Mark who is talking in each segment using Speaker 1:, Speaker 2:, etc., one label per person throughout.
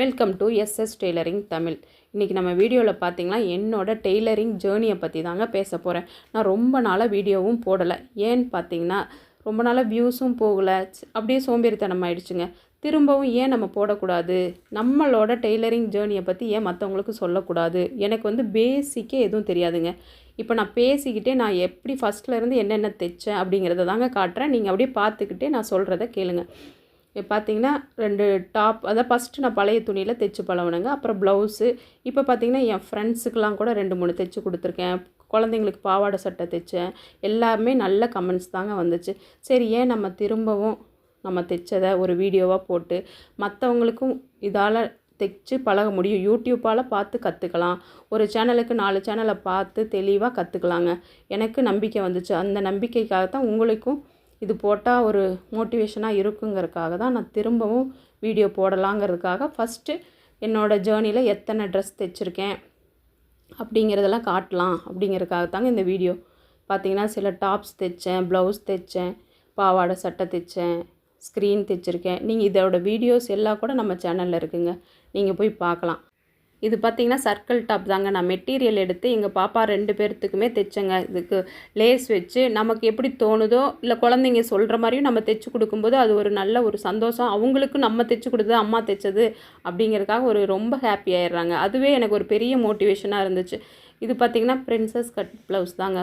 Speaker 1: Welcome to SS tailoring Tamil இன்றைக்கி நம்ம வீடியோவில் பார்த்தீங்கன்னா என்னோட டெய்லரிங் ஜேர்னியை பற்றி தாங்க பேச போகிறேன் நான் ரொம்ப நாளாக வீடியோவும் போடலை. ஏன்னு பார்த்தீங்கன்னா ரொம்ப நாளாக வியூஸும் போகலை. அப்படியே சோம்பேறித்தனம் ஆயிடுச்சுங்க. திரும்பவும் ஏன் நம்ம போடக்கூடாது? நம்மளோட டெய்லரிங் ஜேர்னியை பற்றி ஏன் மற்றவங்களுக்கு சொல்லக்கூடாது? எனக்கு வந்து பேசிக்கே எதுவும் தெரியாதுங்க. இப்போ நான் பேசிக்கிட்டே நான் எப்படி ஃபஸ்ட்டில் இருந்து என்னென்ன தைச்சேன் அப்படிங்கிறத தாங்க காட்டுறேன். நீங்கள் அப்படியே பார்த்துக்கிட்டே நான் சொல்கிறத கேளுங்கள் பார்த்தீங்கன்னா ரெண்டு டாப் அதான் ஃபஸ்ட்டு நான் பழைய துணியில் தைச்சி பழகுனேங்க. அப்புறம் ப்ளவுஸு இப்போ பார்த்தீங்கன்னா என் ஃப்ரெண்ட்ஸுக்கெலாம் கூட ரெண்டு மூணு தைச்சி கொடுத்துருக்கேன். குழந்தைங்களுக்கு பாவாடை சட்டை தைச்சேன். எல்லாமே நல்ல கமெண்ட்ஸ் தாங்க வந்துச்சு. சரி ஏன் நம்ம திரும்பவும் நம்ம தைச்சதை ஒரு வீடியோவாக போட்டு மற்றவங்களுக்கும் இதால் தைச்சு பழக முடியும். யூடியூப்பால் பார்த்து கற்றுக்கலாம் ஒரு சேனலுக்கு நாலு சேனலை பார்த்து தெளிவாக கற்றுக்கலாங்க எனக்கு நம்பிக்கை வந்துச்சு. அந்த நம்பிக்கைக்காக தான் உங்களுக்கும் இது போட்டால் ஒரு மோட்டிவேஷனாக இருக்குங்கிறதுக்காக தான் நான் திரும்பவும் வீடியோ போடலாங்கிறதுக்காக ஃபஸ்ட்டு என்னோடய ஜேர்னியில் எத்தனை ட்ரெஸ் தைச்சிருக்கேன் அப்படிங்கிறதெல்லாம் காட்டலாம் அப்படிங்கிறதுக்காக தாங்க இந்த வீடியோ. பார்த்தீங்கன்னா சில டாப்ஸ் தைச்சேன் ப்ளவுஸ் தைச்சேன் பாவாடை சட்டை தைச்சேன் ஸ்க்ரீன் தைச்சிருக்கேன். நீங்கள் இதோட வீடியோஸ் எல்லாம் கூட நம்ம சேனலில் இருக்குங்க. நீங்கள் போய் பார்க்கலாம். இது பார்த்தீங்கன்னா சர்க்கிள் டாப் தாங்க. நான் மெட்டீரியல் எடுத்து எங்கள் பாப்பா ரெண்டு பேர்த்துக்குமே தைச்சேங்க. இதுக்கு லேஸ் வச்சு நமக்கு எப்படி தோணுதோ இல்லை குழந்தைங்க சொல்கிற மாதிரியும் நம்ம தைச்சி கொடுக்கும்போது அது ஒரு நல்ல ஒரு சந்தோஷம். அவங்களுக்கும் நம்ம தைச்சி கொடுத்தது அம்மா தைச்சது அப்படிங்கிறதுக்காக ஒரு ரொம்ப ஹாப்பி ஆயிடுறாங்க. அதுவே எனக்கு ஒரு பெரிய மோட்டிவேஷனாக இருந்துச்சு. இது பார்த்திங்கன்னா பிரின்சஸ் கட் ப்ளவுஸ் தாங்க.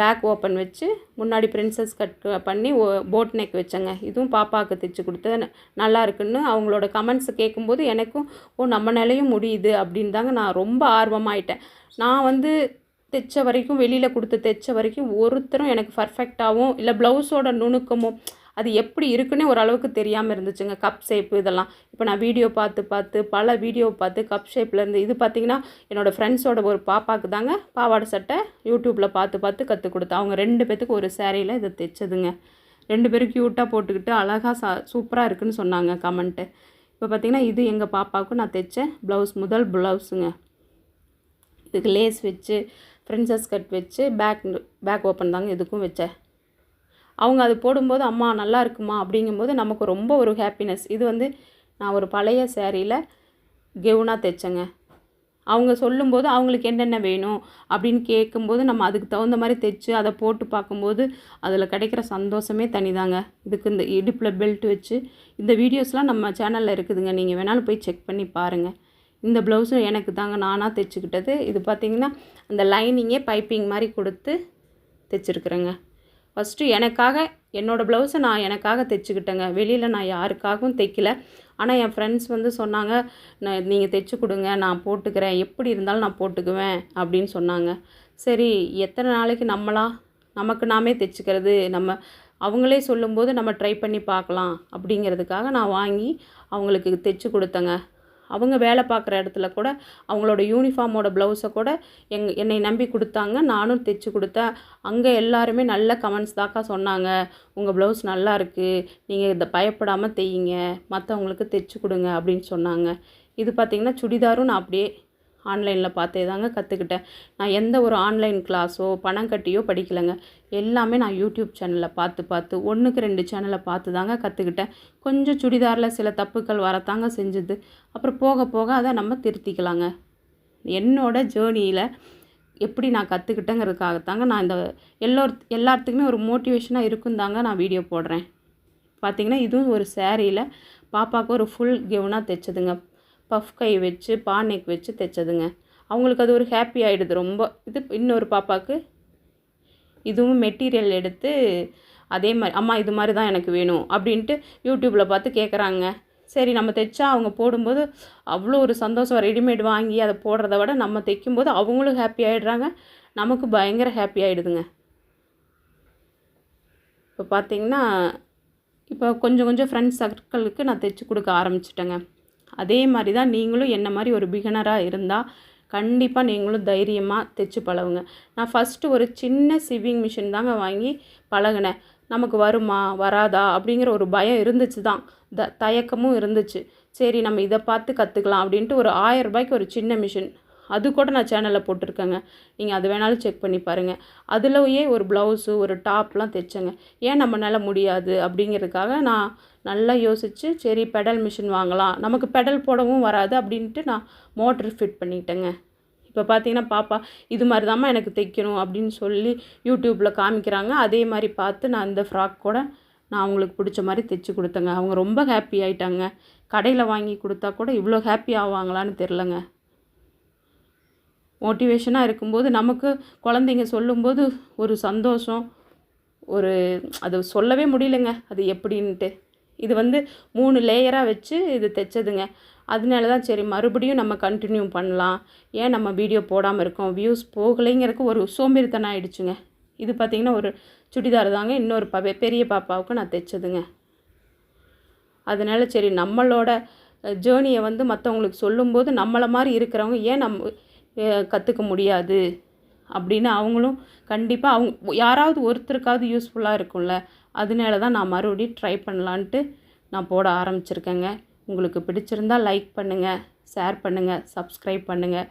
Speaker 1: பேக் ஓப்பன் வச்சு முன்னாடி பிரின்சஸ் கட் பண்ணி போட் நெக் வச்சேங்க. இதுவும் பாப்பாவுக்கு தைச்சு கொடுத்தது நல்லா இருக்குன்னு அவங்களோட கமெண்ட்ஸ் கேட்கும்போது எனக்கும் ஓ நம்ம நிலையும் முடியுது அப்படின்னு தாங்க நான் ரொம்ப ஆர்வமாயிட்டேன். நான் வந்து தைச்ச வரைக்கும் வெளியில் கொடுத்து தைச்ச வரைக்கும் ஒருத்தரும் எனக்கு பர்ஃபெக்டாகவும் இல்லை ப்ளவுஸோட நுணுக்கமும் அது எப்படி இருக்குன்னே ஓரளவுக்கு தெரியாமல் இருந்துச்சுங்க. கப் ஷேப்பு இதெல்லாம். இப்போ நான் வீடியோ பார்த்து பார்த்து பல வீடியோ பார்த்து கப் ஷேப்லேருந்து இது பார்த்தீங்கன்னா என்னோடய ஃப்ரெண்ட்ஸோட ஒரு பாப்பாவுக்கு தாங்க பாவாடை சட்டை யூடியூப்பில் பார்த்து பார்த்து கற்றுக் கொடுத்தேன். அவங்க ரெண்டு பேத்துக்கு ஒரு சேரீயில் இதை தைச்சதுங்க. ரெண்டு பேரும் க்யூட்டாக போட்டுக்கிட்டு அழகாக சா சூப்பராக இருக்குன்னு சொன்னாங்க கமெண்ட்டு இப்போ பார்த்திங்கன்னா இது எங்கள் பாப்பாவுக்கு நான் தைச்ச ப்ளவுஸ் முதல் ப்ளவுஸுங்க இதுக்கு லேஸ் வச்சு பிரின்சஸ் கட் வச்சு பேக் பேக் ஓப்பன் தாங்க இதுக்கும் வச்சேன். அவங்க அது போடும்போது அம்மா நல்லா இருக்குமா? அப்படிங்கும்போது நமக்கு ரொம்ப ஒரு ஹாப்பினஸ் இது வந்து நான் ஒரு பழைய சேரீயில் கெவுனாக தைச்சேங்க. அவங்க சொல்லும்போது அவங்களுக்கு என்னென்ன வேணும்? அப்படின்னு கேட்கும்போது நம்ம அதுக்கு தகுந்த மாதிரி தைச்சு அதை போட்டு பார்க்கும்போது அதில் கிடைக்கிற சந்தோஷமே தனிதாங்க. இதுக்கு இந்த இடுப்பில் பெல்ட் வச்சு இந்த வீடியோஸ்லாம் நம்ம சேனலில் இருக்குதுங்க. நீங்கள் வேணாலும் போய் செக் பண்ணி பாருங்கள் இந்த ப்ளவுஸும் எனக்கு தாங்க நானாக தைச்சிக்கிட்டது. இது பார்த்திங்கன்னா அந்த லைனிங்கே பைப்பிங் மாதிரி கொடுத்து தைச்சிருக்குறேங்க. ஃபஸ்ட்டு எனக்காக என்னோடய ப்ளவுஸை நான் எனக்காக தைச்சிக்கிட்டேங்க. வெளியில் நான் யாருக்காகவும் தைக்கல. ஆனால் என் ஃப்ரெண்ட்ஸ் வந்து சொன்னாங்க நான் நீங்கள் தைச்சி கொடுங்க நான் போட்டுக்கிறேன். எப்படி இருந்தாலும் நான் போட்டுக்குவேன் அப்படின்னு சொன்னாங்க. சரி எத்தனை நாளைக்கு நம்மளா நமக்கு நாமே தைச்சிக்கிறது நம்ம அவங்களே சொல்லும்போது நம்ம ட்ரை பண்ணி பார்க்கலாம் அப்படிங்கிறதுக்காக நான் வாங்கி அவங்களுக்கு தைச்சி கொடுத்தேங்க. அவங்க வேலை பார்க்குற இடத்துல கூட அவங்களோட யூனிஃபார்மோட ப்ளவுஸை கூட எங் என்னை நம்பி கொடுத்தாங்க. நானும் தைச்சி கொடுத்தேன். அங்கே எல்லாருமே நல்ல கமெண்ட்ஸ் தாக்கா சொன்னாங்க. உங்கள் ப்ளவுஸ் நல்லா இருக்குது நீங்கள் இதை பயப்படாமல் தையுங்க. மற்றவங்களுக்கு தைச்சி கொடுங்க அப்படின்னு சொன்னாங்க. இது பார்த்திங்கன்னா சுடிதாரும் நான் அப்படியே ஆன்லைனில் பார்த்தே தாங்க கற்றுக்கிட்டேன். நான் எந்த ஒரு ஆன்லைன் கிளாஸோ பணம் கட்டியோ படிக்கலைங்க. எல்லாமே நான் யூடியூப் சேனலில் பார்த்து பார்த்து ஒன்றுக்கு ரெண்டு சேனலை பார்த்து தாங்க கற்றுக்கிட்டேன். கொஞ்சம் சுடிதாரில் சில தப்புக்கள் வரத்தாங்க செஞ்சுது. அப்புறம் போக போக அதை நம்ம திருத்திக்கலாங்க. என்னோட ஜேர்னியில் எப்படி நான் கற்றுக்கிட்டேங்கிறதுக்காகத்தாங்க நான் இந்த எல்லோர் எல்லாத்துக்குமே ஒரு மோட்டிவேஷனாக இருக்கும் தாங்க நான் வீடியோ போடுறேன். பார்த்திங்கன்னா இதுவும் ஒரு சேரீயில் பாப்பாவுக்கு ஒரு ஃபுல் கெவுனாக தைச்சதுங்க. பஃப் கை வச்சு பா நெக் வச்சு தைச்சதுங்க. அவங்களுக்கு அது ஒரு ஹாப்பி ஆகிடுது ரொம்ப இது இன்னொரு பாப்பாவுக்கு இதுவும் மெட்டீரியல் எடுத்து அதே மாதிரி அம்மா இது மாதிரி தான் எனக்கு வேணும் அப்படின்ட்டு யூடியூப்பில் பார்த்து கேட்குறாங்க சரி நம்ம தைச்சா அவங்க போடும்போது அவ்வளோ ஒரு சந்தோஷம். ரெடிமேட் வாங்கி அதை போடுறத விட நம்ம தைக்கும்போது அவங்களும் ஹாப்பி ஆகிடுறாங்க நமக்கு பயங்கர ஹாப்பி ஆகிடுதுங்க இப்போ பார்த்தீங்கன்னா இப்போ கொஞ்சம் கொஞ்சம் ஃப்ரெண்ட்ஸ் சர்க்கிளுக்கு நான் தைச்சி கொடுக்க ஆரம்பிச்சிட்டேங்க. அதே மாதிரி தான் நீங்களும் என்ன மாதிரி ஒரு பிகினராக இருந்தால் கண்டிப்பாக நீங்களும் தைரியமாக தைச்சு பழகுங்க. நான் ஃபஸ்ட்டு ஒரு சின்ன சிவிங் மிஷின் தாங்க வாங்கி பழகினேன். நமக்கு வருமா வராதா அப்படிங்கிற ஒரு பயம் இருந்துச்சு தான். த தயக்கமும் இருந்துச்சு. சரி நம்ம இதை பார்த்து கற்றுக்கலாம் அப்படின்ட்டு ஒரு ஆயிரம் ரூபாய்க்கு ஒரு சின்ன மிஷின் அது கூட நான் சேனலில் போட்டிருக்கேங்க. நீங்கள் அது வேணாலும் செக் பண்ணி பாருங்கள் அதுலயே ஒரு ப்ளவுஸு ஒரு டாப்லாம் தைச்சேங்க. ஏன் நம்மளால முடியாது? அப்படிங்கிறதுக்காக நான் நல்லா யோசித்து சரி பெடல் மிஷின் வாங்கலாம். நமக்கு பெடல் போடவும் வராது அப்படின்ட்டு நான் மோட்ரு ஃபிட் பண்ணிட்டேங்க. இப்போ பார்த்தீங்கன்னா பாப்பா இது மாதிரி தாம்மா எனக்கு தைக்கணும் அப்படின்னு சொல்லி யூடியூப்பில் காமிக்கிறாங்க. அதே மாதிரி பார்த்து நான் இந்த ஃப்ராக் கூட நான் அவங்களுக்கு பிடிச்ச மாதிரி தைச்சி கொடுத்தேங்க. அவங்க ரொம்ப ஹாப்பி ஆயிட்டாங்க. கடையில் வாங்கி கொடுத்தா கூட இவ்வளோ ஹாப்பி ஆவாங்களான்னு தெரிலங்க மோட்டிவேஷனாக இருக்கும்போது நமக்கு குழந்தைங்க சொல்லும்போது ஒரு சந்தோஷம் ஒரு அது சொல்லவே முடியலங்க. அது எப்படின்ட்டு. இது வந்து மூணு லேயராக வச்சு இது தைச்சதுங்க. அதனால தான் சரி மறுபடியும் நம்ம கண்டினியூ பண்ணலாம். ஏன் நம்ம வீடியோ போடாமல் இருக்கோம்? வியூஸ் போகலைங்கிறதுக்கு ஒரு சோம்பேறித்தனம் ஆயிடுச்சுங்க. இது பார்த்திங்கன்னா ஒரு சுடிதார் தாங்க. இன்னொரு ப பெரிய பாப்பாவுக்கு நான் தைச்சதுங்க. அதனால சரி நம்மளோட ஜேர்னியை வந்து மற்றவங்களுக்கு சொல்லும்போது நம்மளை மாதிரி இருக்கிறவங்க ஏன் நம்ம கற்றுக்க முடியாது. அப்படின்னு அவங்களும் கண்டிப்பாக அவங்க யாராவது ஒருத்தருக்காவது யூஸ்ஃபுல்லாக இருக்கும்ல அதனால தான் நான் மறுபடியும் ட்ரை பண்ணலான்ட்டு நான் போட ஆரம்பிச்சிருக்கேங்க. உங்களுக்கு பிடிச்சிருந்தா லைக் பண்ணுங்கள் ஷேர் பண்ணுங்கள் சப்ஸ்கிரைப் பண்ணுங்கள்